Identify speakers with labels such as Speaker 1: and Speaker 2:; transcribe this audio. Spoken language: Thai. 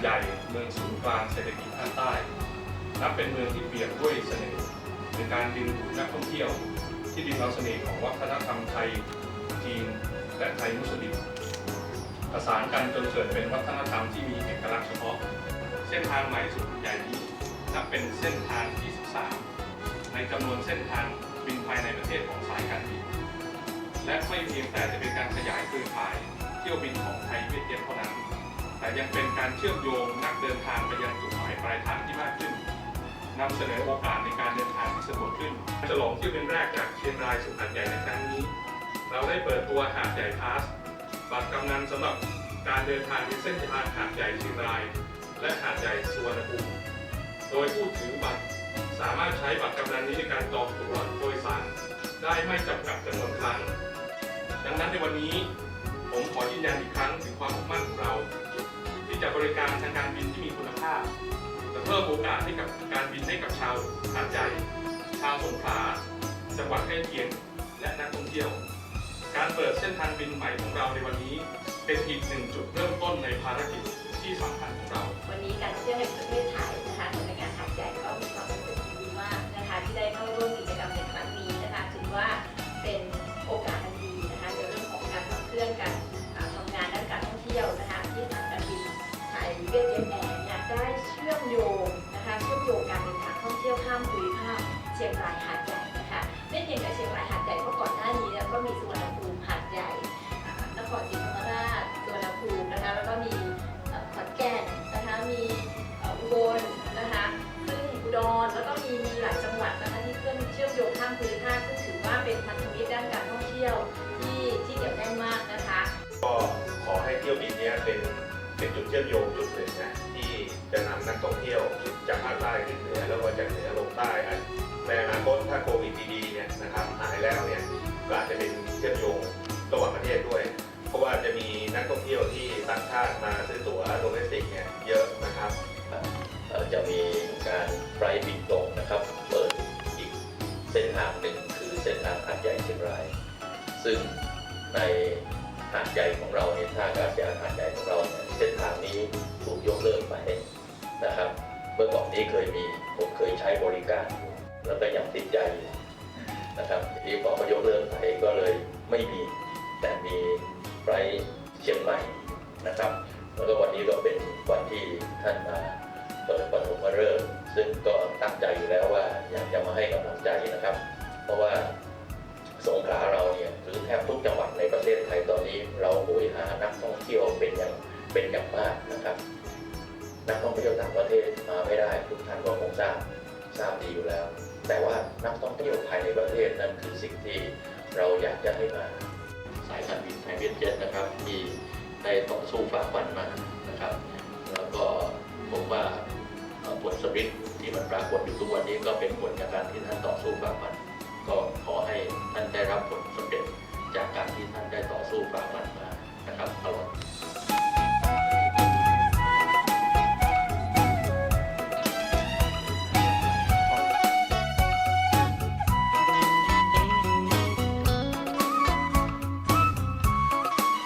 Speaker 1: ใหญ่เมืองศูนย์กลางเศรษฐกิจภาคใต้ นับเป็นเมืองที่เปี่ยนด้วยเสน่ห์ในการดึงดูดนักท่องเที่ยว ที่ดึงเอาเสน่ห์ของวัฒนธรรมไทย จีน และไทยมุสลิมประสานกันจนเกิดเป็นวัฒนธรรมที่มีเอกลักษณ์เฉพาะ เส้นทางใหม่สุดใหญ่นี้นับเป็นเส้นทางที่13ในจำนวนเส้นทางบินภายในประเทศของสายการบินและไม่เพียงแต่จะเป็นการขยายเครือข่ายเที่ยวบิน แต่ยังเป็นการเชื่อมโยงนักเดินทางไปยังจุดหมายปลายทางที่มากขึ้นนำเสนอโอกาสในการเดินทางที่สะดวกขึ้นฉลองเที่ยวบินแรกจากเชียงรายสู่หาดใหญ่ในครั้งนี้ เราได้เปิดตัวหาดใหญ่พาสบัตรกำนันสำหรับการเดินทางในเส้นทางหาดใหญ่เชียงราย และหาดใหญ่สุวรรณภูมิโดยผู้ถือบัตรสามารถใช้บัตรกำนันนี้ในการจองตั๋วโดยสารได้ไม่จำกัดจำนวนครั้ง ดังนั้นในวันนี้ผมขอยืนยันอีกครั้งถึงความมุ่งมั่นของ จะบริการทางการบินที่มีคุณภาพแต่เพิ่มโอกาสให้กับการบินให้กับชาวหาดใหญ่ชาวสงขลาจังหวัดใกล้เคียง และนักท่องเที่ยว การเปิดเส้นทางบินใหม่ของเราในวันนี้ เป็นอีกหนึ่งจุดเริ่มต้นในภารกิจที่สำคัญของเรา
Speaker 2: วันนี้การเที่ยวแห่งประเทศไทย เป็นพันธมิตรด้านการท่องเที่ยวที่ที่เหนียวแน่นมากนะคะ
Speaker 3: ก็ขอให้เที่ยวบินเนี้ยเป็นเป็นจุดเชื่อมโยงจุดหนึ่งนะที่จะนำนักท่องเที่ยวจากภาคใต้ขึ้นเหนือแล้วก็จากเหนือลงใต้อะในอนาคตถ้าโควิดดีๆเนี่ยนะครับหายแล้วเนี่ยก็อาจจะเป็นเชื่อมโยงระหว่างประเทศด้วย เพราะว่าจะมีนักท่องเที่ยวที่ต่างชาติมาซื้อตั๋วโดเมสติกเนี่ยเยอะนะครับ
Speaker 4: เอ่อจะมีการไฟลท์บินตรงนะครับ เปิดอีกเส้นทางหนึ่งคือเส้นทางหาดใหญ่เชียงราย ซึ่งในหาดใหญ่ของเราเนี่ยท่าอากาศยานหาดใหญ่ของเราเนี่ยเส้นทางนี้ถูกยกเลิกไปนะครับ เมื่อก่อนนี้เคยมีผมเคยใช้บริการ แล้วก็ยังติดใจนะครับทีนี้พอเขายกเลิกไปก็เลยไม่มี แต่มีไฟเชียงใหม่นะครับ แล้วก็วันนี้ก็เป็นวันที่ท่านมาเปิดปฐมฤกษ์ซึ่งก็ตั้งใจอยู่แล้วว่าอยากจะมาให้กำลังใจนะครับ เพราะว่าสงขลาเราเนี่ยหรือแทบทุกจังหวัดในประเทศไทยตอนนี้เราโหยหานักท่องเที่ยวเป็นอย่างเป็นอย่างมากนะครับ นักท่องเที่ยวต่างประเทศมาไม่ได้ทุกท่านก็คงทราบทราบดีอยู่แล้ว แต่ว่านักท่องเที่ยวภายในประเทศนั่นคือสิ่งที่เราอยากจะให้มาสายการบินไทยเวียดเจ็ตนะครับที่ได้ต่อสู้ฝ่าฟันมานะครับ แล้วก็ผมว่าผลสำเร็จที่มันปรากฏอยู่ทุกวันนี้ก็เป็นผลจากการที่ท่านต่อสู้ฝ่าฟัน ก็ขอให้ท่านได้รับผลสำเร็จ